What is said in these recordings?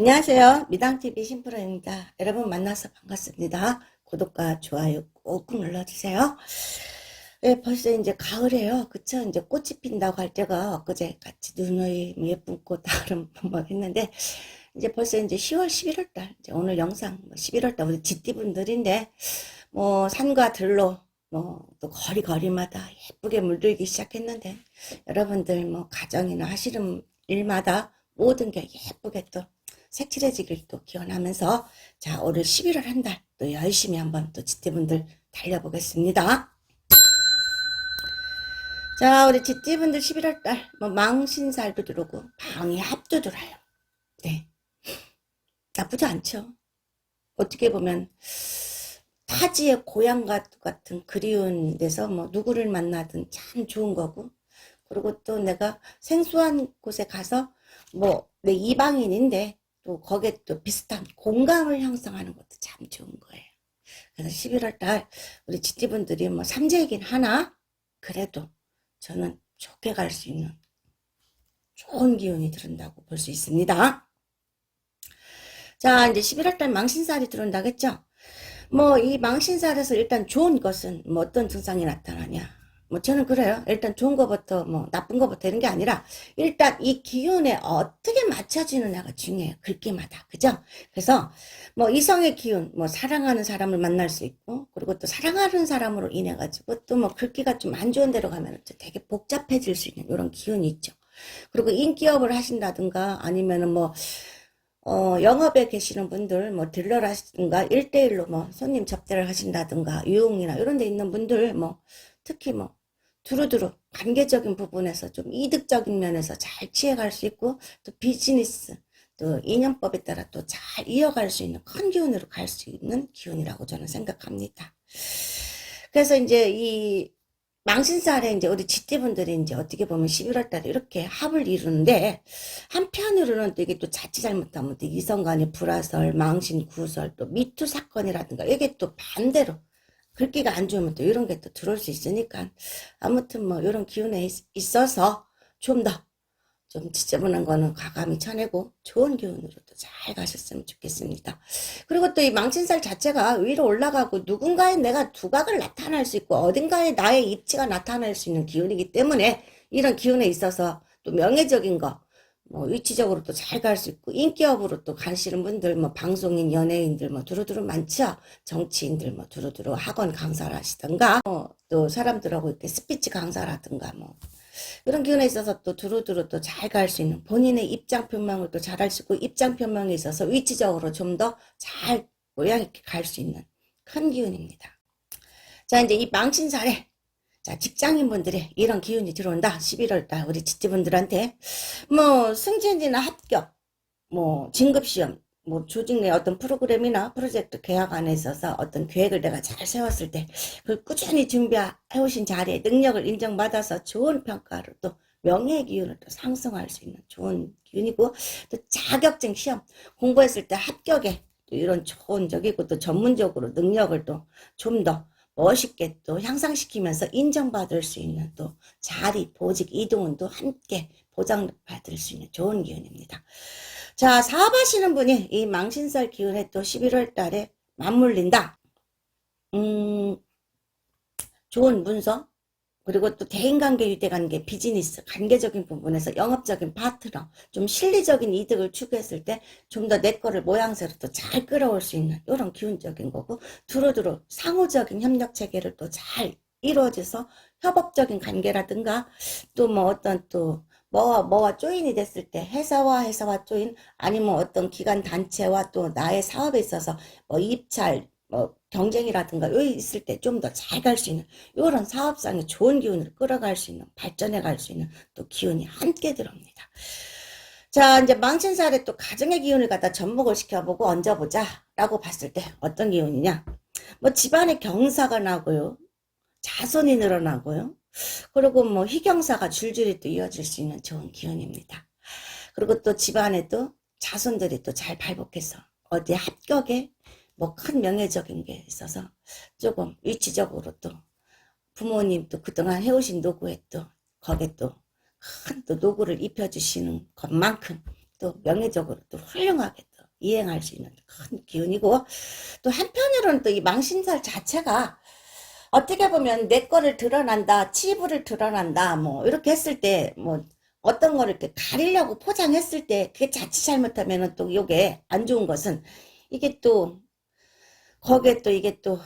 안녕하세요. 미당TV 신프로입니다. 여러분 만나서 반갑습니다. 구독과 좋아요 꾹꾹 눌러주세요. 예, 벌써 이제 가을이에요. 그쵸? 이제 꽃이 핀다고 할 때가 엊그제 같이 눈의 예쁜 꽃 다른 뭐 했는데, 이제 벌써 이제 10월, 11월 달, 이제 오늘 영상 11월 달 우리 지띠분들인데, 뭐 산과 들로 뭐 또 거리 거리마다 예쁘게 물들기 시작했는데, 여러분들 뭐 가정이나 하시는 일마다 모든 게 예쁘게 또 색칠해지길 또 기원하면서 자 올해 11월 한 달 또 열심히 한번 또 지띠분들 달려보겠습니다. 자 우리 지띠분들 11월 달뭐 망신살도 들어오고 방해합도 들어요. 네 나쁘지 않죠. 어떻게 보면 타지의 고향 같- 같은 그리운 데서 뭐 누구를 만나든 참 좋은 거고 그리고 또 내가 생소한 곳에 가서 뭐 내 이방인인데 또 거기에 또 비슷한 공감을 형성하는 것도 참 좋은 거예요. 그래서 11월 달 우리 지지분들이 뭐 삼재이긴 하나 그래도 저는 좋게 갈 수 있는 좋은 기운이 들은다고 볼 수 있습니다. 자, 이제 11월 달 망신살이 들어온다겠죠? 뭐 이 망신살에서 일단 좋은 것은 뭐 어떤 증상이 나타나냐? 뭐 저는 그래요. 일단 좋은 것부터 뭐 나쁜 것부터 이런 게 아니라 일단 이 기운에 어떻게 맞춰지느냐가 중요해요. 글귀마다. 그죠? 그래서 뭐 이성의 기운, 뭐 사랑하는 사람을 만날 수 있고 그리고 또 사랑하는 사람으로 인해 가지고 또 뭐 글귀가 좀 안 좋은 데로 가면 또 되게 복잡해질 수 있는 이런 기운이 있죠. 그리고 인기업을 하신다든가 아니면은 뭐 어, 영업에 계시는 분들, 뭐, 딜러를 하시든가, 1대1로 뭐, 손님 접대를 하신다든가, 유흥이나 이런 데 있는 분들, 뭐, 특히 뭐, 두루두루 관계적인 부분에서 좀 이득적인 면에서 잘 취해갈 수 있고, 또 비즈니스, 또 인연법에 따라 또 잘 이어갈 수 있는 큰 기운으로 갈 수 있는 기운이라고 저는 생각합니다. 그래서 이제 이 망신살에 이제 우리 지띠분들이 이제 어떻게 보면 11월 달에 이렇게 합을 이루는데 한편으로는 또 이게 또 자칫 잘못하면 또 이성 간의 불화설, 망신, 구설, 또 미투 사건이라든가 이게 또 반대로 글귀가 안 좋으면 또 이런 게 또 들어올 수 있으니까 아무튼 뭐 이런 기운에 있- 있어서 좀 더 좀 지저분한 거는 과감히 쳐내고 좋은 기운으로 또 잘 가셨으면 좋겠습니다. 그리고 또 이 망신살 자체가 위로 올라가고 누군가의 내가 두각을 나타낼 수 있고 어딘가에 나의 입지가 나타날 수 있는 기운이기 때문에 이런 기운에 있어서 또 명예적인 거, 뭐 위치적으로 또 잘 갈 수 있고 인기업으로 또 가시는 분들 뭐 방송인, 연예인들 뭐 두루두루 많죠. 정치인들 뭐 두루두루 학원 강사를 하시던가 뭐 또 사람들하고 이렇게 스피치 강사라든가 뭐 이런 기운에 있어서 또 두루두루 또 잘 갈 수 있는 본인의 입장 표명을 또 잘 할 수 있고 입장 표명에 있어서 위치적으로 좀 더 잘 모양 있게 갈 수 있는 큰 기운입니다. 자 이제 이 망신살에 자 직장인분들의 이런 기운이 들어온다. 11월 달 우리 지지분들한테 뭐 승진이나 합격, 뭐 진급시험, 뭐 조직 내 어떤 프로그램이나 프로젝트 계약 안에 있어서 어떤 계획을 내가 잘 세웠을 때그 꾸준히 준비해 오신 자리에 능력을 인정받아서 좋은 평가를 또 명예의 기운을 또 상승할 수 있는 좋은 기운이고 또 자격증 시험 공부했을 때 합격에 또 이런 좋은 적이고 또 전문적으로 능력을 또 좀더 멋있게 또 향상시키면서 인정받을 수 있는 또 자리, 보직, 이동은 또 함께 보장받을 수 있는 좋은 기운입니다. 자, 사업하시는 분이 이 망신살 기운에 또 11월 달에 맞물린다. 음, 좋은 문서, 그리고 또 대인관계, 유대관계, 비즈니스, 관계적인 부분에서 영업적인 파트너, 좀 실리적인 이득을 추구했을 때 좀 더 내 거를 모양새로 또 잘 끌어올 수 있는 이런 기운적인 거고, 두루두루 상호적인 협력 체계를 또 잘 이루어져서 협업적인 관계라든가, 또 뭐 어떤 또 뭐와 뭐와 조인이 됐을 때 회사와 회사와 조인 아니면 어떤 기관 단체와 또 나의 사업에 있어서 뭐 입찰 뭐 경쟁이라든가 여기 있을 때 좀 더 잘 갈 수 있는 이런 사업상의 좋은 기운을 끌어갈 수 있는 발전해 갈 수 있는 또 기운이 함께 들어옵니다. 자 이제 망신살에 또 가정의 기운을 갖다 접목을 시켜보고 얹어보자 라고 봤을 때 어떤 기운이냐 뭐 집안에 경사가 나고요 자손이 늘어나고요 그리고 뭐 희경사가 줄줄이 또 이어질 수 있는 좋은 기운입니다. 그리고 또 집안에도 자손들이 또 잘 발복해서 어디 합격에 뭐 큰 명예적인 게 있어서 조금 위치적으로 또 부모님 또 그동안 해오신 노고에 또 거기에 또 큰 또 노고를 입혀주시는 것만큼 또 명예적으로 또 훌륭하게 또 이행할 수 있는 큰 기운이고 또 한편으로는 또 이 망신살 자체가 어떻게 보면 내 거를 드러난다, 치부를 드러난다, 뭐 이렇게 했을 때 뭐 어떤 거를 이렇게 가리려고 포장했을 때 그게 자칫 잘못하면은 또 이게 안 좋은 것은 이게 또 거기에 또 이게 또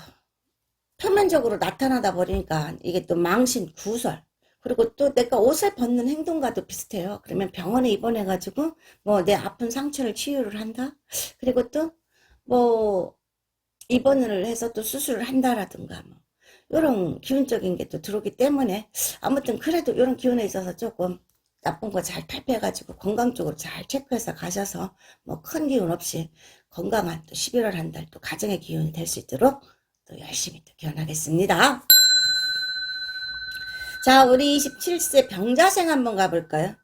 표면적으로 나타나다 버리니까 이게 또 망신, 구설 그리고 또 내가 옷을 벗는 행동과도 비슷해요. 그러면 병원에 입원해가지고 뭐 내 아픈 상처를 치유를 한다. 그리고 또 뭐 입원을 해서 또 수술을 한다라든가 뭐 이런 기운적인 게 또 들어오기 때문에 아무튼 그래도 이런 기운에 있어서 조금 나쁜 거 잘 탈피해가지고 건강 쪽으로 잘 체크해서 가셔서 뭐 큰 기운 없이 건강한 또 11월 한 달 또 가정의 기운이 될 수 있도록 또 열심히 또 기원하겠습니다. 자, 우리 27세 병자생 한번 가볼까요?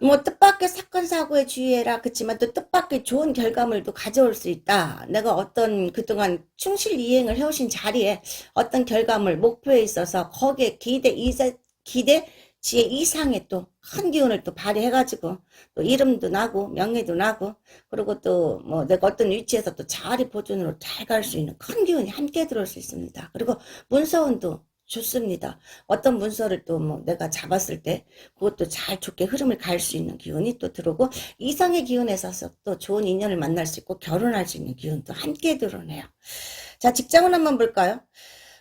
뭐 뜻밖의 사건 사고에 주의해라 그치만 또 뜻밖의 좋은 결과물도 가져올 수 있다 내가 어떤 그동안 충실 이행을 해오신 자리에 어떤 결과물 목표에 있어서 거기에 기대 이사 기대 지혜 이상의 또 큰 기운을 또 발휘해가지고 또 이름도 나고 명예도 나고 그리고 또 뭐 내가 어떤 위치에서 또 자리 보존으로 잘 갈 수 있는 큰 기운이 함께 들어올 수 있습니다 그리고 문서운도 좋습니다. 어떤 문서를 또 뭐 내가 잡았을 때 그것도 잘 좋게 흐름을 갈 수 있는 기운이 또 들어오고 이성의 기운에서 또 좋은 인연을 만날 수 있고 결혼할 수 있는 기운도 함께 드러내요. 자, 직장은 한번 볼까요?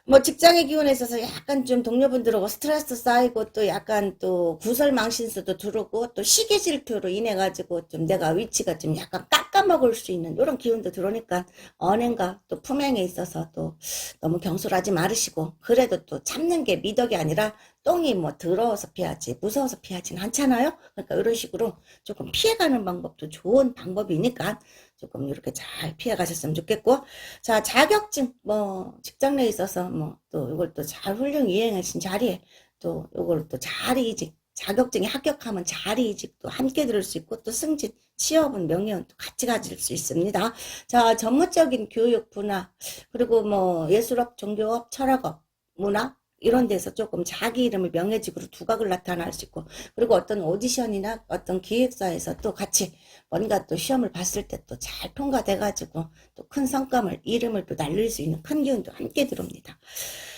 뭐 직장의 기운에 있어서 약간 좀 동료분들하고 스트레스 쌓이고 또 약간 또 구설망신수도 들어오고 또 시기 질투로 인해 가지고 좀 내가 위치가 좀 약간 깎아먹을 수 있는 이런 기운도 들어오니까 언행과 또 품행에 있어서 또 너무 경솔하지 말으시고 그래도 또 참는 게 미덕이 아니라 똥이 뭐 더러워서 피하지 무서워서 피하지는 않잖아요. 그러니까 이런 식으로 조금 피해가는 방법도 좋은 방법이니까 조금 이렇게 잘 피해 가셨으면 좋겠고 자 자격증 뭐 직장 내에 있어서 뭐 또 이걸 또 잘 훌륭 이행하신 자리에 또 이걸 또잘 이직 자격증에 합격하면 자리 이직도 함께 들을 수 있고 또 승진 취업은 명예는 또 같이 가질 수 있습니다. 자 전문적인 교육 분야 그리고 뭐 예술업 종교업 철학업 문화 이런 데서 조금 자기 이름을 명예직으로 두각을 나타날 수 있고 그리고 어떤 오디션이나 어떤 기획사에서 또 같이 뭔가 또 시험을 봤을 때 또 잘 통과돼 가지고 또 큰 성과물 이름을 또 날릴 수 있는 큰 기운도 함께 들어옵니다.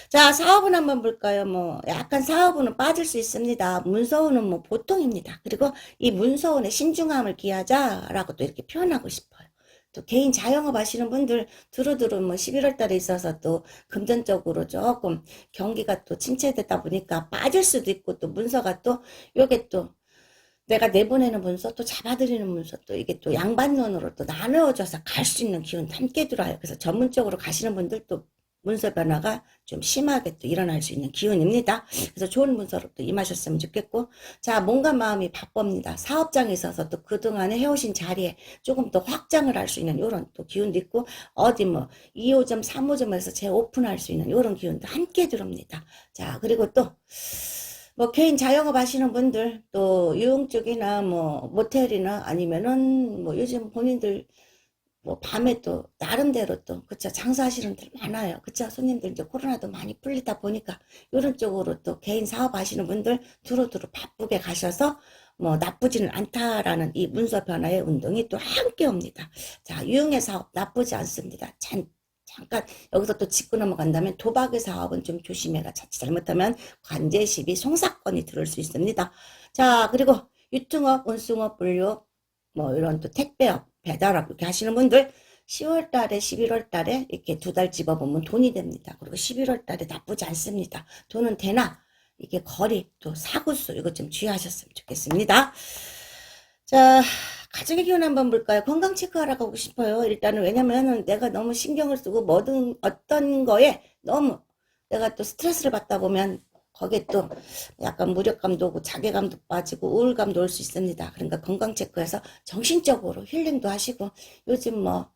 자 사업은 한번 볼까요? 뭐 약간 사업은 빠질 수 있습니다. 문서운은 뭐 보통입니다. 그리고 이 문서운의 신중함을 기하자라고 또 이렇게 표현하고 싶어요. 또 개인 자영업 하시는 분들 두루두루 뭐 11월 달에 있어서 또 금전적으로 조금 경기가 또 침체되다 보니까 빠질 수도 있고 또 문서가 또 요게 또 내가 내보내는 문서 또 잡아들이는 문서 또 이게 또 양반론으로 또 나누어져서 갈 수 있는 기운 함께 들어와요. 그래서 전문적으로 가시는 분들 또 문서 변화가 좀 심하게 또 일어날 수 있는 기운입니다. 그래서 좋은 문서로 또 임하셨으면 좋겠고, 자, 몸과 마음이 바쁩니다. 사업장에 있어서 또 그동안에 해오신 자리에 조금 더 확장을 할 수 있는 이런 또 기운도 있고, 어디 뭐 2호점, 3호점에서 재오픈할 수 있는 이런 기운도 함께 들어옵니다. 자, 그리고 또, 뭐 개인 자영업 하시는 분들 또 유흥 쪽이나 뭐 모텔이나 아니면은 뭐 요즘 본인들 뭐 밤에 또 나름대로 또 그쵸? 장사하시는 분들 많아요. 그쵸? 손님들 이제 코로나도 많이 풀리다 보니까 이런 쪽으로 또 개인 사업 하시는 분들 두루두루 바쁘게 가셔서 뭐 나쁘지는 않다라는 이 문서 변화의 운동이 또 함께 옵니다. 자 유흥의 사업 나쁘지 않습니다. 잔, 잠깐 여기서 또 짚고 넘어간다면 도박의 사업은 좀 조심해라. 자칫 잘못하면 관제 시비 송사건이 들을 수 있습니다. 자 그리고 유통업 운송업 물류 뭐 이런 또 택배업 배달업 이렇게 하시는 분들 10월 달에 11월 달에 이렇게 두 달 집어보면 돈이 됩니다. 그리고 11월 달에 나쁘지 않습니다. 돈은 되나 이게 거리 또 사구수 이거 좀 주의하셨으면 좋겠습니다. 자 가정의 기운 한번 볼까요? 건강 체크하러 가고 싶어요. 일단은 왜냐면은 내가 너무 신경을 쓰고 뭐든 어떤 거에 너무 내가 또 스트레스를 받다 보면 거기에 또 약간 무력감도 오고 자괴감도 빠지고 우울감도 올 수 있습니다. 그러니까 건강 체크해서 정신적으로 힐링도 하시고 요즘 뭐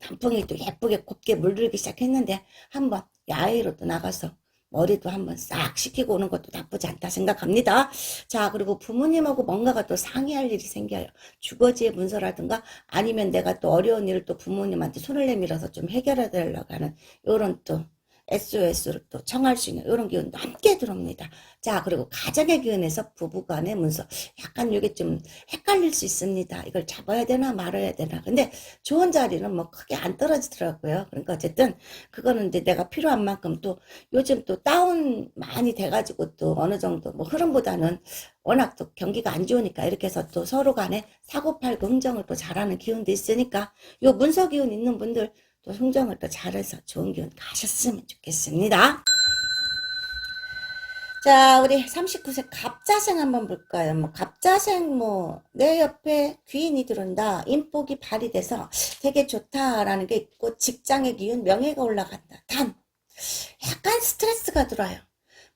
단풍이 또 예쁘게 곱게 물들기 시작했는데 한번 야외로 또 나가서 머리도 한번 싹 식히고 오는 것도 나쁘지 않다 생각합니다. 자, 그리고 부모님하고 뭔가가 또 상의할 일이 생겨요. 주거지의 문서라든가 아니면 내가 또 어려운 일을 또 부모님한테 손을 내밀어서 좀 해결해 달라고 하는 이런 또 SOS를 또 청할 수 있는 이런 기운도 함께 들어옵니다. 자, 그리고 가정의 기운에서 부부 간의 문서. 약간 이게 좀 헷갈릴 수 있습니다. 이걸 잡아야 되나 말아야 되나. 근데 좋은 자리는 뭐 크게 안 떨어지더라고요. 그러니까 어쨌든 그거는 이제 내가 필요한 만큼 또 요즘 또 다운 많이 돼가지고 또 어느 정도 뭐 흐름보다는 워낙 또 경기가 안 좋으니까 이렇게 해서 또 서로 간에 사고팔고 흥정을 또 잘하는 기운도 있으니까 요 문서 기운 있는 분들 또 흥정을 또 잘해서 좋은 기운 가셨으면 좋겠습니다. 자, 우리 39세 갑자생 한번 볼까요? 뭐, 갑자생, 뭐, 내 옆에 귀인이 들어온다. 인복이 발휘돼서 되게 좋다라는 게 있고, 직장의 기운, 명예가 올라간다. 단, 약간 스트레스가 들어요.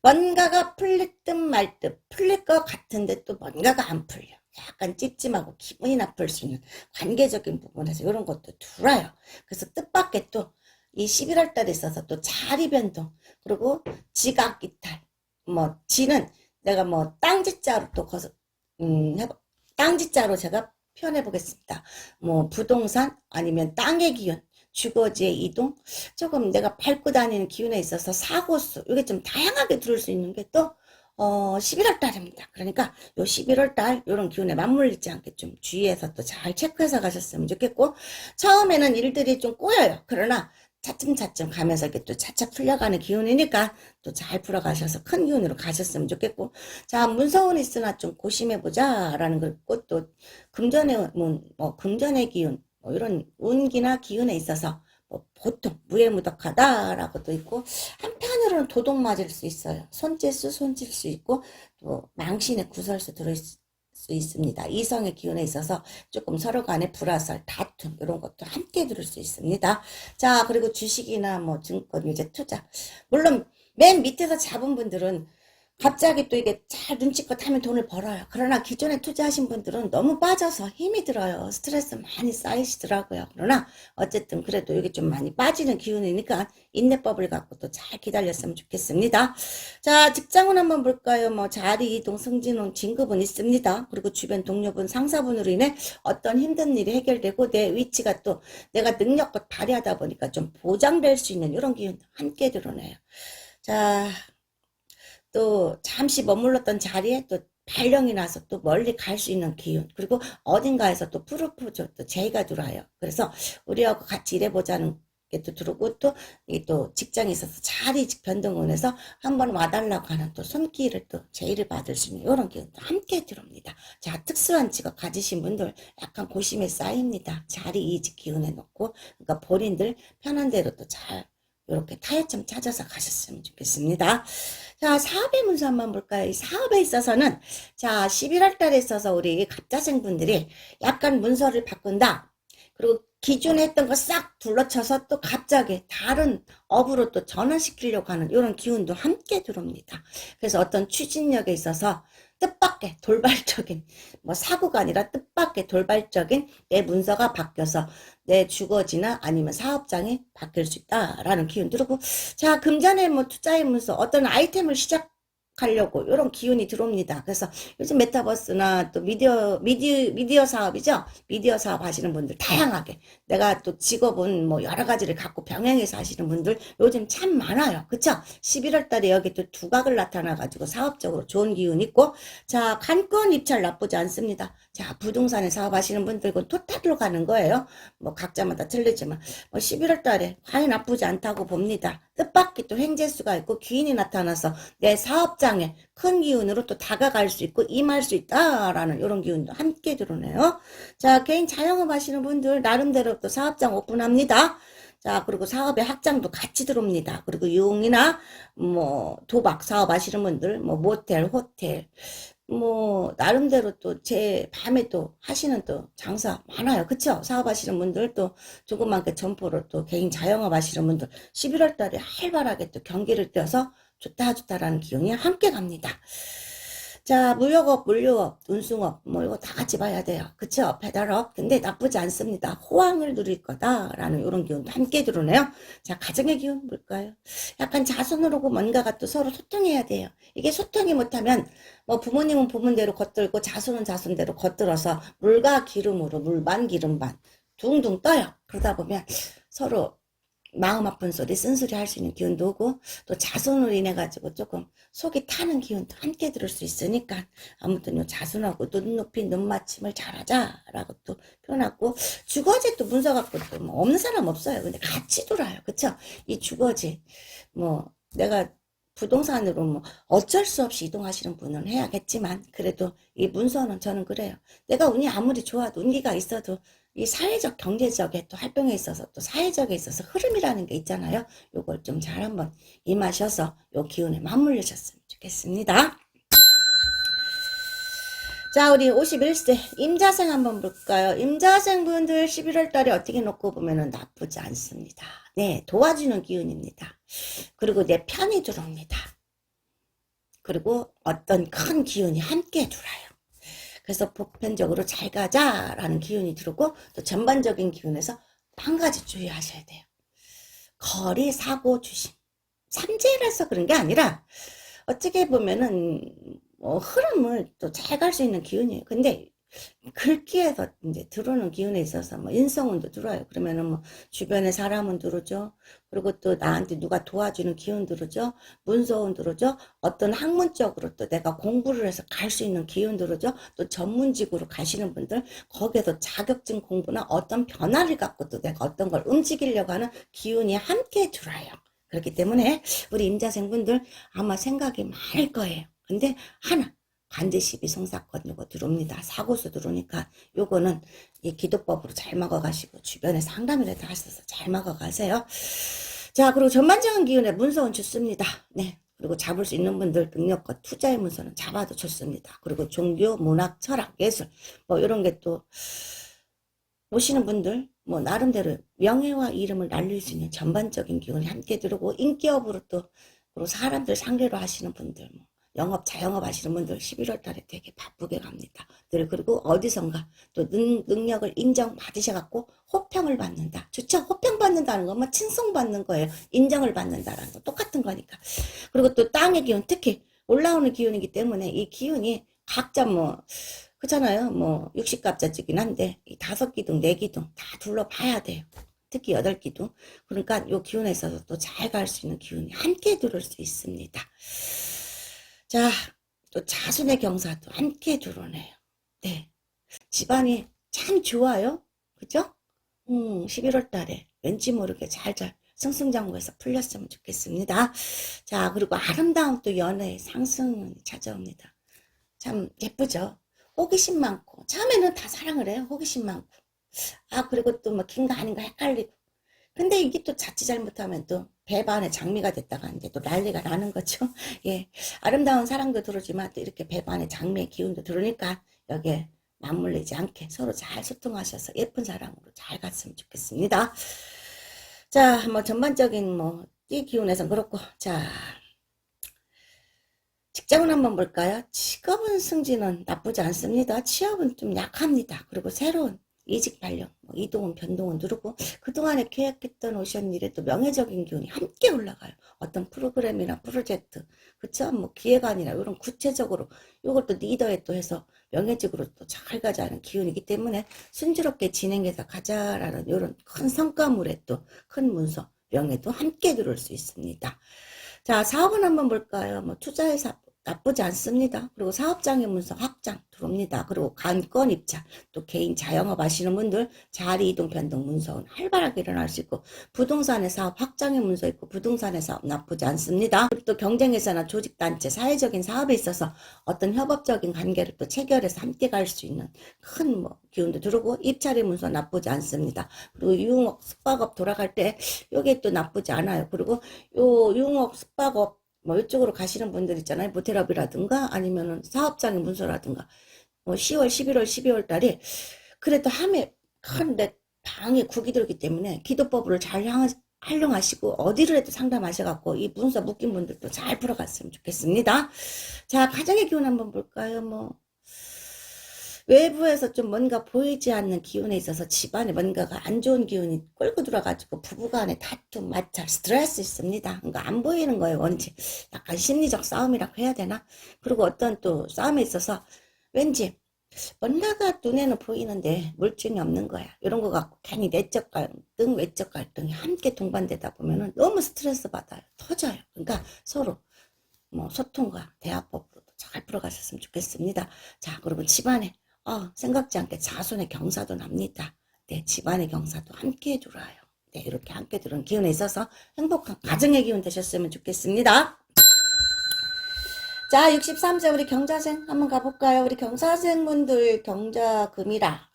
뭔가가 풀릴 듯 말 듯, 풀릴 것 같은데 또 뭔가가 안 풀려. 약간 찝찝하고 기분이 나쁠 수 있는 관계적인 부분에서 이런 것도 들어요. 그래서 뜻밖의 또, 이 11월 달에 있어서 또 자리 변동, 그리고 지각 이탈, 뭐 지는 내가 뭐 땅지자로 또 거서 음 땅지자로 제가 표현해 보겠습니다. 뭐 부동산 아니면 땅의 기운 주거지의 이동 조금 내가 밟고 다니는 기운에 있어서 사고수 이게 좀 다양하게 들을 수 있는 게또 어, 11월 달입니다. 그러니까 요 11월 달 요런 기운에 맞물리지 않게 좀 주의해서 또 잘 체크해서 가셨으면 좋겠고 처음에는 일들이 좀 꼬여요. 그러나 차츰차츰 가면서 이렇게 또 차차 풀려가는 기운이니까 또 잘 풀어가셔서 큰 기운으로 가셨으면 좋겠고 자 문서운 있으나 좀 고심해보자 라는 또 금전의 문, 뭐 금전의 기운 뭐 이런 운기나 기운에 있어서 뭐 보통 무예무덕하다라고도 있고 한편으로는 도둑 맞을 수 있어요 손재수 손질 수 있고 또 망신의 구설수 들어있 수 있습니다. 이성의 기운에 있어서 조금 서로 간의 불화설, 다툼 이런 것도 함께 들을 수 있습니다. 자 그리고 주식이나 뭐 증권, 이제 투자 물론 맨 밑에서 잡은 분들은 갑자기 또 이게 잘 눈치껏 하면 돈을 벌어요. 그러나 기존에 투자하신 분들은 너무 빠져서 힘이 들어요. 스트레스 많이 쌓이시더라고요. 그러나 어쨌든 그래도 이게 좀 많이 빠지는 기운이니까 인내법을 갖고 또 잘 기다렸으면 좋겠습니다. 자, 직장은 한번 볼까요? 뭐 자리 이동, 승진운, 진급은 있습니다. 그리고 주변 동료분, 상사분으로 인해 어떤 힘든 일이 해결되고 내 위치가 또 내가 능력껏 발휘하다 보니까 좀 보장될 수 있는 이런 기운 함께 드러내요. 자, 또 잠시 머물렀던 자리에 또 발령이 나서 또 멀리 갈 수 있는 기운 그리고 어딘가에서 또 프로포즈 또 제의가 들어와요. 그래서 우리하고 같이 일해보자는 게 또 들어오고 또이또 직장에 있어서 자리 변동을 해서 한번 와달라고 하는 또 손길을 또 제의를 받을 수 있는 이런 기운도 함께 들어옵니다. 자 특수한 직업 가지신 분들 약간 고심에 쌓입니다. 자리 이직 기운에 놓고 그러니까 본인들 편한 대로 또 잘 이렇게 타협점 찾아서 가셨으면 좋겠습니다. 자, 사업의 문서 한번 볼까요? 이 사업에 있어서는, 자, 11월 달에 있어서 우리 갑자생 분들이 약간 문서를 바꾼다. 그리고 기존에 했던 거 싹 둘러쳐서 또 갑자기 다른 업으로 또 전환시키려고 하는 이런 기운도 함께 들어옵니다. 그래서 어떤 추진력에 있어서 뜻밖의 돌발적인 뭐 사고가 아니라 뜻밖의 돌발적인 내 문서가 바뀌어서 내 주거지나 아니면 사업장이 바뀔 수 있다라는 기운 들고 자 금전의 뭐 투자의 문서 어떤 아이템을 시작 가려고 이런 기운이 들어옵니다. 그래서 요즘 메타버스나 또 미디어 미디어 미디어 사업이죠. 미디어 사업 하시는 분들 다양하게 내가 또 직업은 뭐 여러 가지를 갖고 병행해서 하시는 분들 요즘 참 많아요. 그쵸? 11월 달에 여기 또 두각을 나타나 가지고 사업적으로 좋은 기운 있고 자 관건 입찰 나쁘지 않습니다. 자 부동산에 사업하시는 분들은 토탈로 가는 거예요. 뭐 각자마다 틀리지만 뭐 11월 달에 과연 나쁘지 않다고 봅니다. 뜻밖의 또 횡재수가 있고 귀인이 나타나서 내 사업 장에 큰 기운으로 또 다가갈 수 있고 임할 수 있다라는 이런 기운도 함께 들어오네요. 자 개인 자영업 하시는 분들 나름대로 또 사업장 오픈합니다. 자, 그리고 사업의 확장도 같이 들어옵니다. 그리고 유흥이나 뭐 도박 사업 하시는 분들, 뭐 모텔, 호텔, 뭐 나름대로 또 제 밤에 또 하시는 또 장사 많아요. 그쵸? 사업 하시는 분들 또 조그맣게 점포로 또 개인 자영업 하시는 분들 11월 달에 활발하게 또 경기를 떼어서 좋다 좋다라는 기운이 함께 갑니다. 자, 무역업, 물류업, 운송업, 뭐 이거 다 같이 봐야 돼요. 그쵸? 배달업. 근데 나쁘지 않습니다. 호황을 누릴 거다라는 이런 기운도 함께 들어오네요. 자, 가정의 기운 볼까요? 약간 자손으로고 뭔가가 또 서로 소통해야 돼요. 이게 소통이 못하면 뭐 부모님은 부모대로 겉들고 자손은 자손대로 겉들어서 물과 기름으로 물반 기름반 둥둥 떠요. 그러다 보면 서로 마음 아픈 소리, 쓴소리 할 수 있는 기운도 오고, 또 자손으로 인해가지고 조금 속이 타는 기운도 함께 들을 수 있으니까, 아무튼 요 자손하고 눈 높이 눈 맞춤을 잘하자라고 또 표현하고, 주거지 또 문서 갖고 또 뭐 없는 사람 없어요. 근데 같이 돌아요. 그쵸? 이 주거지. 뭐, 내가 부동산으로 뭐 어쩔 수 없이 이동하시는 분은 해야겠지만, 그래도 이 문서는 저는 그래요. 내가 운이 아무리 좋아도 운기가 있어도 이 사회적 경제적에 또 활동에 있어서 또 사회적에 있어서 흐름이라는 게 있잖아요. 요걸 좀 잘 한번 임하셔서 요 기운에 맞물리셨으면 좋겠습니다. 자, 우리 51세 임자생 한번 볼까요? 임자생 분들 11월 달에 어떻게 놓고 보면은 나쁘지 않습니다. 네, 도와주는 기운입니다. 그리고 내 편이 들어옵니다. 그리고 어떤 큰 기운이 함께 들어요. 그래서 보편적으로 잘 가자라는 기운이 들어오고 또 전반적인 기운에서 한 가지 주의하셔야 돼요. 거리, 사고, 조심. 삼재라서 그런 게 아니라 어떻게 보면은 뭐 흐름을 또 잘 갈 수 있는 기운이에요. 근데 글귀에서 이제 들어오는 기운에 있어서 뭐 인성운도 들어요. 그러면은 뭐 주변에 사람은 들어오죠. 그리고 또 나한테 누가 도와주는 기운 들어오죠. 문서운 들어오죠. 어떤 학문적으로 또 내가 공부를 해서 갈 수 있는 기운 들어오죠. 또 전문직으로 가시는 분들 거기에도 자격증 공부나 어떤 변화를 갖고 또 내가 어떤 걸 움직이려고 하는 기운이 함께 들어요. 그렇기 때문에 우리 임자생분들 아마 생각이 많을 거예요. 근데 하나 반드시 비성사건 요거 들어옵니다. 사고수 들어오니까 요거는 이 기도법으로 잘 막아가시고 주변에 상담이라도 하셔서 잘 막아가세요. 자 그리고 전반적인 기운에 문서는 좋습니다. 네. 그리고 잡을 수 있는 분들 능력과 투자의 문서는 잡아도 좋습니다. 그리고 종교, 문학, 철학, 예술 뭐 이런 게또 보시는 분들 뭐 나름대로 명예와 이름을 날릴 수 있는 전반적인 기운이 함께 들어오고 인기업으로 또 그리고 사람들 상대로 하시는 분들 뭐 영업 자영업 하시는 분들 11월 달에 되게 바쁘게 갑니다. 늘 그리고 어디선가 또 능, 능력을 인정받으셔 갖고 호평을 받는다. 좋죠? 호평 받는다는 건뭐 칭송받는 거예요. 인정을 받는다라는 거 똑같은 거니까. 그리고 또 땅의 기운 특히 올라오는 기운이기 때문에 이 기운이 각자 뭐 그렇잖아요. 뭐 60갑자지긴 한데 이 다섯 기둥, 네 기둥 다 둘러봐야 돼요. 특히 여덟 기둥. 그러니까 요 기운에 있어서 또 잘 갈 수 있는 기운이 함께 들어올 수 있습니다. 자, 또 자손의 경사도 함께 들어오네요. 네. 집안이 참 좋아요. 그죠? 음, 11월 달에 왠지 모르게 잘잘 승승장구해서 풀렸으면 좋겠습니다. 자, 그리고 아름다운 또 연애의 상승이 찾아옵니다. 참 예쁘죠? 호기심 많고, 처음에는 다 사랑을 해요. 호기심 많고. 아, 그리고 또 뭐 긴가 아닌가 헷갈리고. 근데 이게 또 자칫 잘못하면 또 배반의 장미가 됐다가 이제 또 난리가 나는 거죠. 예. 아름다운 사랑도 들어오지만 또 이렇게 배반의 장미의 기운도 들어오니까 여기에 맞물리지 않게 서로 잘 소통하셔서 예쁜 사랑으로 잘 갔으면 좋겠습니다. 자, 뭐 전반적인 뭐 띠 기운에선 그렇고 자 직장은 한번 볼까요? 직업은 승진은 나쁘지 않습니다. 취업은 좀 약합니다. 그리고 새로운 이직 발령, 뭐 이동은 변동은 누르고 그동안에 계획했던 오션 일에 또 명예적인 기운이 함께 올라가요. 어떤 프로그램이나 프로젝트, 그쵸? 뭐 기획안이나 이런 구체적으로 이것도 리더에 또 해서 명예직으로 또 잘 가자는 기운이기 때문에 순조롭게 진행해서 가자라는 이런 큰 성과물에 또 큰 문서, 명예도 함께 들어올 수 있습니다. 자, 사업은 한번 볼까요? 뭐 투자의 사 나쁘지 않습니다. 그리고 사업장의 문서 확장 들어옵니다. 그리고 간건 입찰, 또 개인 자영업 하시는 분들 자리 이동 변동 문서는 활발하게 일어날 수 있고 부동산의 사업 확장의 문서 있고 부동산의 사업 나쁘지 않습니다. 그리고 또 경쟁회사나 조직단체, 사회적인 사업에 있어서 어떤 협업적인 관계를 또 체결해서 함께 갈 수 있는 큰 뭐 기운도 들어오고 입찰의 문서 나쁘지 않습니다. 그리고 유흥업, 숙박업 돌아갈 때 요게 또 나쁘지 않아요. 그리고 요 유흥업, 숙박업 뭐 이쪽으로 가시는 분들 있잖아요. 모텔업이라든가 아니면은 사업장의 문서라든가 뭐 10월, 11월, 12월 달에 그래도 함에 큰내 방에 국이 들기 때문에 기도법을 잘 향, 활용하시고 어디를 해도 상담하셔갖고 이 문서 묶인 분들도 잘 풀어갔으면 좋겠습니다. 자, 가정의 기운 한번 볼까요? 뭐 외부에서 좀 뭔가 보이지 않는 기운에 있어서 집안에 뭔가가 안 좋은 기운이 끌고 들어가지고 부부간에 다툼, 마찰, 스트레스 있습니다. 그러니까 안 보이는 거예요, 원체. 약간 심리적 싸움이라고 해야 되나? 그리고 어떤 또 싸움에 있어서 왠지 뭔가가 눈에는 보이는데 물증이 없는 거야. 이런 거 갖고 괜히 내적 갈등, 외적 갈등이 함께 동반되다 보면은 너무 스트레스 받아요. 터져요. 그러니까 서로 뭐 소통과 대화법으로도 잘 풀어가셨으면 좋겠습니다. 자, 그리고 집안에 어, 생각지 않게 자손의 경사도 납니다. 네, 집안의 경사도 함께 들어와요. 네, 이렇게 함께 들어온 기운에 있어서 행복한 가정의 기운 되셨으면 좋겠습니다. 자, 63세 우리 경자생 한번 가볼까요? 우리 경사생분들 경자금이라.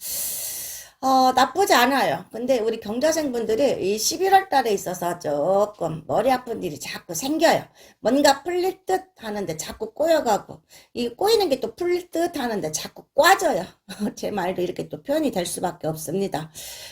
어, 나쁘지 않아요. 근데 우리 경자생분들이 이 11월 달에 있어서 조금 머리 아픈 일이 자꾸 생겨요. 뭔가 풀릴 듯 하는데 자꾸 꼬여가고, 이 꼬이는 게 또 풀릴 듯 하는데 자꾸 꽈져요. 제 말도 이렇게 또 표현이 될 수밖에 없습니다.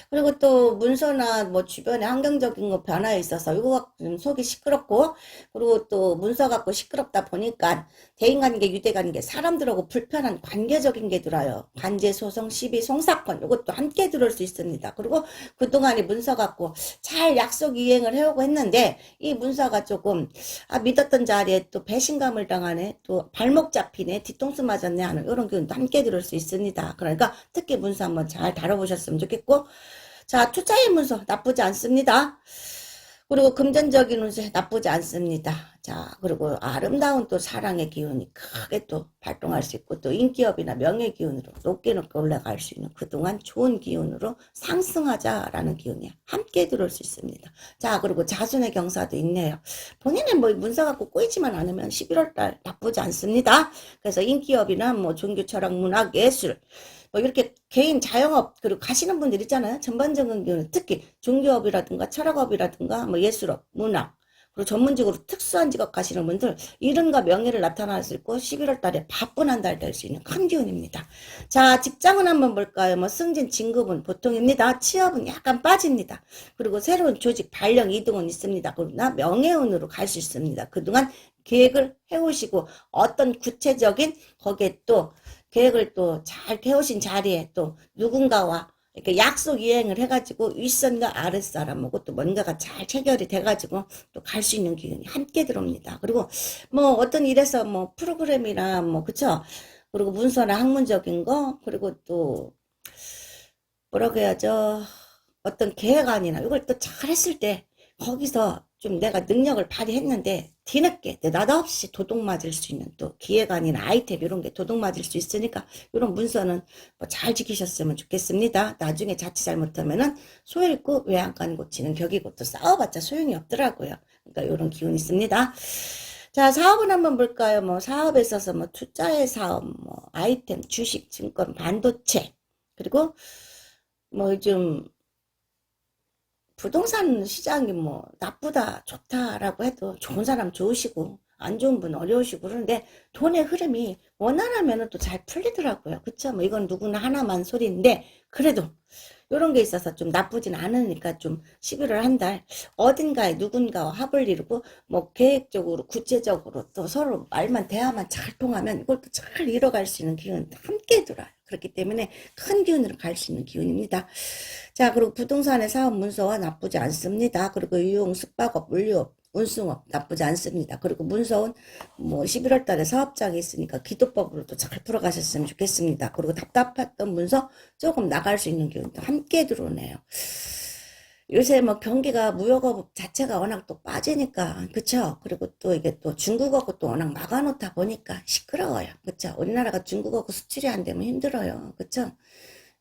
그리고 또 문서나 뭐 주변에 환경적인 거 변화에 있어서 이거 좀 속이 시끄럽고, 그리고 또 문서 갖고 시끄럽다 보니까 대인관계, 유대관계, 사람들하고 불편한 관계적인 게 들어요. 관제, 소송, 시비, 송사건 이것도 함께 들어올 수 있습니다. 그리고 그동안에 문서 갖고 잘 약속 이행을 해오고 했는데 이 문서가 조금 아, 믿었던 자리에 또 배신감을 당하네, 또 발목 잡히네, 뒤통수 맞았네 하는 이런 기운도 함께 들어올 수 있습니다. 그러니까 특히 문서 한번 잘 다뤄보셨으면 좋겠고 자, 투자의 문서 나쁘지 않습니다. 그리고 금전적인 운세 나쁘지 않습니다. 자, 그리고 아름다운 또 사랑의 기운이 크게 또 발동할 수 있고 또 인기업이나 명예 기운으로 높게 높게 올라갈 수 있는 그동안 좋은 기운으로 상승하자라는 기운이 함께 들어올 수 있습니다. 자, 그리고 자손의 경사도 있네요. 본인의 뭐 문서 갖고 꼬이지만 않으면 11월 달 나쁘지 않습니다. 그래서 인기업이나 뭐 종교, 철학, 문학, 예술 뭐 이렇게 개인 자영업 그리고 가시는 분들 있잖아요. 전반적인 기운은 특히 종교업이라든가 철학업이라든가 뭐 예술업, 문학 그리고 전문직으로 특수한 직업 가시는 분들 이름과 명예를 나타날 수 있고 11월 달에 바쁜 한 달 될 수 있는 큰 기운입니다. 자, 직장은 한번 볼까요? 뭐 승진, 진급은 보통입니다. 취업은 약간 빠집니다. 그리고 새로운 조직 발령 이동은 있습니다. 그러나 명예운으로 갈 수 있습니다. 그동안 계획을 해오시고 어떤 구체적인 거기에 또 계획을 또잘 해오신 자리에 또 누군가와 이렇게 약속 이행을 해가지고 윗선과 아랫사람하고 또 뭔가가 잘 체결이 돼가지고 또 갈 수 있는 기운이 함께 들어옵니다. 그리고 뭐 어떤 일에서 뭐 프로그램이나 뭐 그쵸? 그리고 문서나 학문적인 거 그리고 또 뭐라고 해야죠? 어떤 계획안이나 이걸 또 잘했을 때 거기서 좀 내가 능력을 발휘했는데 뒤늦게 느닷없이 도둑 맞을 수 있는 또 기획안이나 아이템 이런 게 도둑 맞을 수 있으니까 이런 문서는 뭐 잘 지키셨으면 좋겠습니다. 나중에 자칫 잘못하면은 소일구 외양간 고치는 격이고 또 싸워봤자 소용이 없더라고요. 그러니까 이런 기운이 있습니다. 자, 사업은 한번 볼까요? 뭐 사업에 있어서 뭐 투자의 사업, 뭐 아이템, 주식, 증권, 반도체 그리고 뭐 요즘 부동산 시장이 뭐 나쁘다 좋다라고 해도 좋은 사람 좋으시고 안 좋은 분 어려우시고 그러는데 돈의 흐름이 원활하면 또 잘 풀리더라고요. 그쵸? 뭐 이건 누구나 하나만 소리인데 그래도 이런 게 있어서 좀 나쁘진 않으니까 좀 11월 한 달 어딘가에 누군가와 합을 이루고 뭐 계획적으로 구체적으로 또 서로 말만 대화만 잘 통하면 이걸 또 잘 이뤄갈 수 있는 기운 함께 들어요. 그렇기 때문에 큰 기운으로 갈 수 있는 기운입니다. 자, 그리고 부동산의 사업 문서와 나쁘지 않습니다. 그리고 유용, 숙박업, 물류업, 운송업 나쁘지 않습니다. 그리고 문서원 뭐 11월 달에 사업장이 있으니까 기도법으로도 잘 풀어가셨으면 좋겠습니다. 그리고 답답했던 문서 조금 나갈 수 있는 기운도 함께 들어오네요. 요새 뭐 경기가 무역업 자체가 워낙 또 빠지니까 그쵸 그리고 또 이게 또 중국어고 또 워낙 막아놓다 보니까 시끄러워요 그쵸 우리나라가 중국어고 수출이 안 되면 힘들어요 그쵸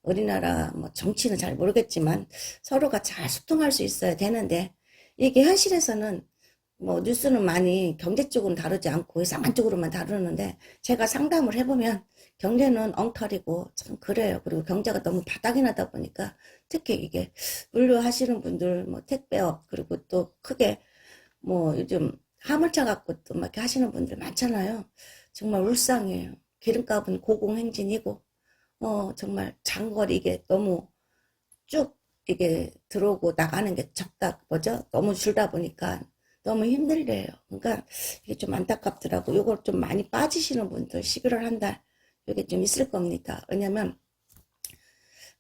우리나라 뭐 정치는 잘 모르겠지만 서로가 잘 소통할 수 있어야 되는데 이게 현실에서는 뭐 뉴스는 많이 경제 쪽은 다루지 않고 이상한 쪽으로만 다루는데 제가 상담을 해보면 경제는 엉터리고 참 그래요. 그리고 경제가 너무 바닥이 나다 보니까 특히 이게 물류하시는 분들 뭐 택배업 그리고 또 크게 뭐 요즘 화물차 갖고 또막 이렇게 하시는 분들 많잖아요. 정말 울상이에요. 기름값은 고공행진이고 어 정말 장거리 이게 너무 쭉 이게 들어오고 나가는 게 적다 뭐죠? 너무 줄다 보니까 너무 힘들래요. 그러니까 이게 좀 안타깝더라고. 요걸 좀 많이 빠지시는 분들 11월 한 달 이게 좀 있을 겁니다. 왜냐면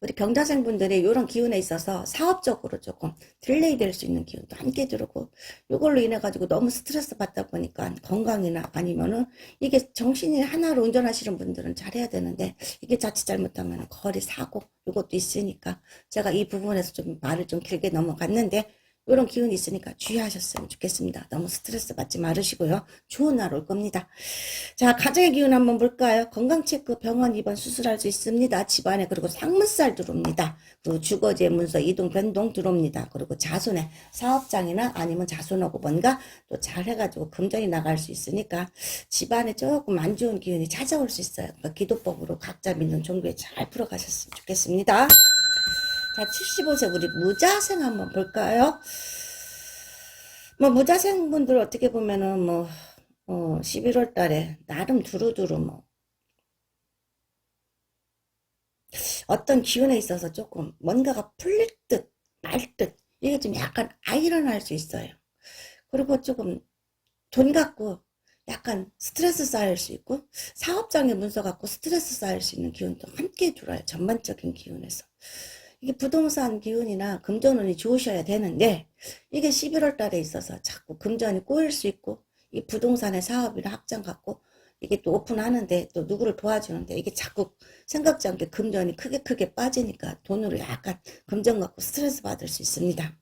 우리 병자생 분들이 이런 기운에 있어서 사업적으로 조금 딜레이 될 수 있는 기운도 함께 들어오고 이걸로 인해 가지고 너무 스트레스 받다 보니까 건강이나 아니면은 이게 정신이 하나로 운전하시는 분들은 잘해야 되는데 이게 자칫 잘못하면 거리 사고 이것도 있으니까 제가 이 부분에서 좀 말을 좀 길게 넘어갔는데 이런 기운이 있으니까 주의하셨으면 좋겠습니다. 너무 스트레스 받지 말으시고요. 좋은 날 올 겁니다. 자, 가정의 기운 한번 볼까요? 건강체크, 병원 입원 수술할 수 있습니다. 집안에 그리고 상무살 들어옵니다. 그리고 주거지의 문서 이동 변동 들어옵니다. 그리고 자손의 사업장이나 아니면 자손하고 뭔가 또 잘해가지고 금전이 나갈 수 있으니까 집안에 조금 안 좋은 기운이 찾아올 수 있어요. 그러니까 기도법으로 각자 믿는 종교에 잘 풀어가셨으면 좋겠습니다. 자, 75세 우리 무자생 한번 볼까요? 뭐 무자생 분들 어떻게 보면은 뭐 어, 11월 달에 나름 두루두루 뭐 어떤 기운에 있어서 조금 뭔가가 풀릴 듯 말 듯 이게 좀 약간 아이러니할 수 있어요. 그리고 조금 돈 갖고 약간 스트레스 쌓일 수 있고 사업장의 문서 갖고 스트레스 쌓일 수 있는 기운도 함께 들어요. 전반적인 기운에서. 이게 부동산 기운이나 금전운이 좋으셔야 되는데 이게 11월 달에 있어서 자꾸 금전이 꼬일 수 있고 이 부동산의 사업이나 확장 갖고 이게 또 오픈하는데 또 누구를 도와주는데 이게 자꾸 생각지 않게 금전이 크게 크게 빠지니까 돈으로 약간 금전 갖고 스트레스 받을 수 있습니다.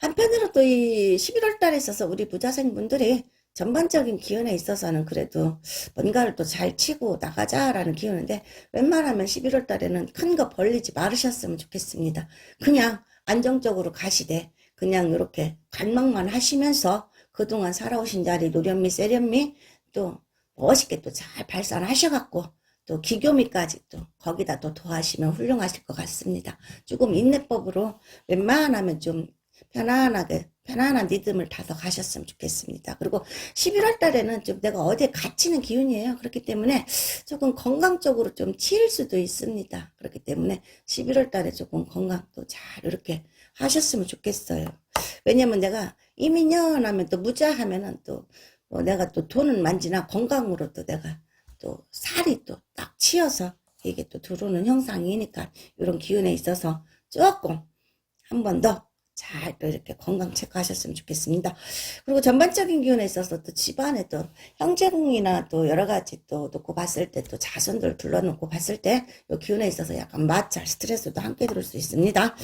한편으로 또 이 11월 달에 있어서 우리 부자생 분들이 전반적인 기운에 있어서는 그래도 뭔가를 또 잘 치고 나가자라는 기운인데 웬만하면 11월 달에는 큰 거 벌리지 말으셨으면 좋겠습니다. 그냥 안정적으로 가시되 그냥 이렇게 관망만 하시면서 그동안 살아오신 자리 노련미 세련미 또 멋있게 또 잘 발산하셔갖고 또 기교미까지 또 거기다 또 더하시면 훌륭하실 것 같습니다. 조금 인내법으로 웬만하면 좀 편안하게 편안한 리듬을 타서 가셨으면 좋겠습니다. 그리고 11월 달에는 좀 내가 어디에 갇히는 기운이에요. 그렇기 때문에 조금 건강적으로 좀 치일 수도 있습니다. 그렇기 때문에 11월 달에 조금 건강도 잘 이렇게 하셨으면 좋겠어요. 왜냐면 내가 이민년 하면 또 무자 하면은 또 뭐 내가 또 돈은 만지나 건강으로 또 내가 또 살이 또 딱 치여서 이게 또 들어오는 형상이니까 이런 기운에 있어서 조금 한 번 더 잘 또 이렇게 건강 체크하셨으면 좋겠습니다. 그리고 전반적인 기운에 있어서 또 집안에 또 형제궁이나 또 여러 가지 또 놓고 봤을 때 또 자손들 둘러놓고 봤을 때 이 기운에 있어서 약간 마찰 스트레스도 함께 들을 수 있습니다.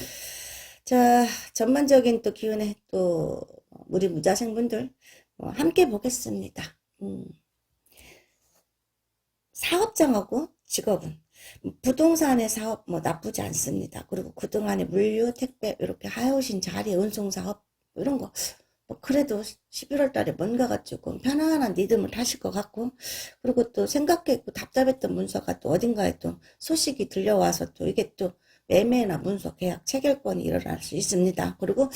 자, 전반적인 또 기운에 또 우리 무자생분들 어, 함께 보겠습니다. 음. 사업장하고 직업은 부동산의 사업 뭐 나쁘지 않습니다. 그리고 그동안에 물류, 택배 이렇게 하여오신 자리 운송 사업 이런 거 뭐 그래도 11월 달에 뭔가가 조금 편안한 리듬을 타실 것 같고 그리고 또 생각했고 답답했던 문서가 또 어딘가에 또 소식이 들려와서 또 이게 또 매매나 문서 계약 체결권이 일어날 수 있습니다. 그리고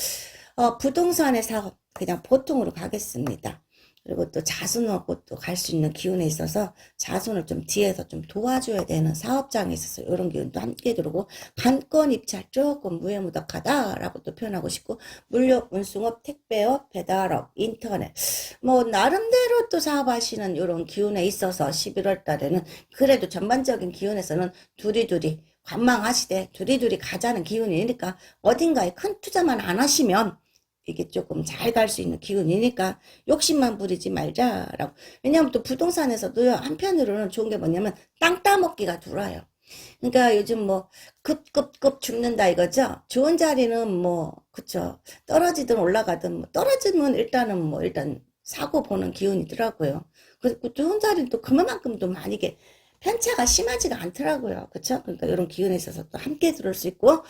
어, 부동산의 사업 그냥 보통으로 가겠습니다. 그리고 또 자손하고 또 갈 수 있는 기운에 있어서 자손을 좀 뒤에서 좀 도와줘야 되는 사업장에 있어서 이런 기운도 함께 들어오고 관건 입찰 조금 무해무덕하다라고 또 표현하고 싶고 물류 운송업 택배업 배달업 인터넷. 뭐 나름대로 또 사업하시는 이런 기운에 있어서 11월 달에는 그래도 전반적인 기운에서는 두리두리 관망하시되 두리두리 가자는 기운이니까 어딘가에 큰 투자만 안 하시면 이게 조금 잘 갈 수 있는 기운이니까 욕심만 부리지 말자라고. 왜냐하면 또 부동산에서도 한편으로는 좋은 게 뭐냐면 땅 따먹기가 들어요. 그러니까 요즘 뭐 급급급 죽는다 이거죠. 좋은 자리는 뭐 그쵸 떨어지든 올라가든 뭐 떨어지면 일단은 뭐 일단 사고 보는 기운이더라고요. 그리고 좋은 자리는 또 그만큼 또 많이 게 편차가 심하지가 않더라고요. 그쵸? 그러니까 이런 기운에 있어서 또 함께 들을 수 있고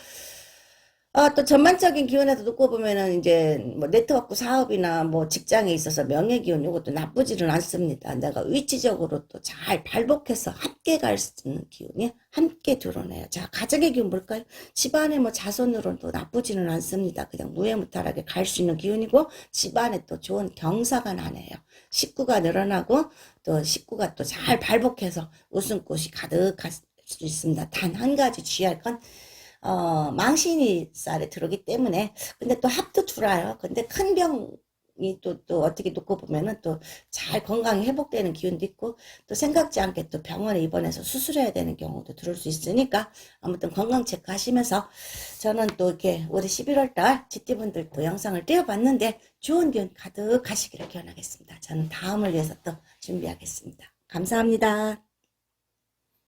아, 또 전반적인 기운에서 놓고 보면은 이제 뭐 네트워크 사업이나 뭐 직장에 있어서 명예 기운 이것도 나쁘지는 않습니다. 내가 위치적으로 또 잘 발복해서 함께 갈 수 있는 기운이 함께 드러내요. 자, 가정의 기운 볼까요? 집안에 뭐 자손으로는 또 나쁘지는 않습니다. 그냥 무해무탈하게 갈 수 있는 기운이고 집안에 또 좋은 경사가 나네요. 식구가 늘어나고 또 식구가 또 잘 발복해서 웃음꽃이 가득할 수 있습니다. 단 한 가지 주의할 건 어, 망신이 쌀에 들어오기 때문에, 근데 또 합도 줄어요. 근데 큰 병, 이 또, 또 어떻게 놓고 보면은 또 잘 건강이 회복되는 기운도 있고 또 생각지 않게 또 병원에 입원해서 수술해야 되는 경우도 들을 수 있으니까 아무튼 건강 체크 하시면서 저는 또 이렇게 올해 11월 달 지띠분들도 영상을 띄워봤는데 좋은 기운 가득 하시기를 기원하겠습니다. 저는 다음을 위해서 또 준비하겠습니다. 감사합니다.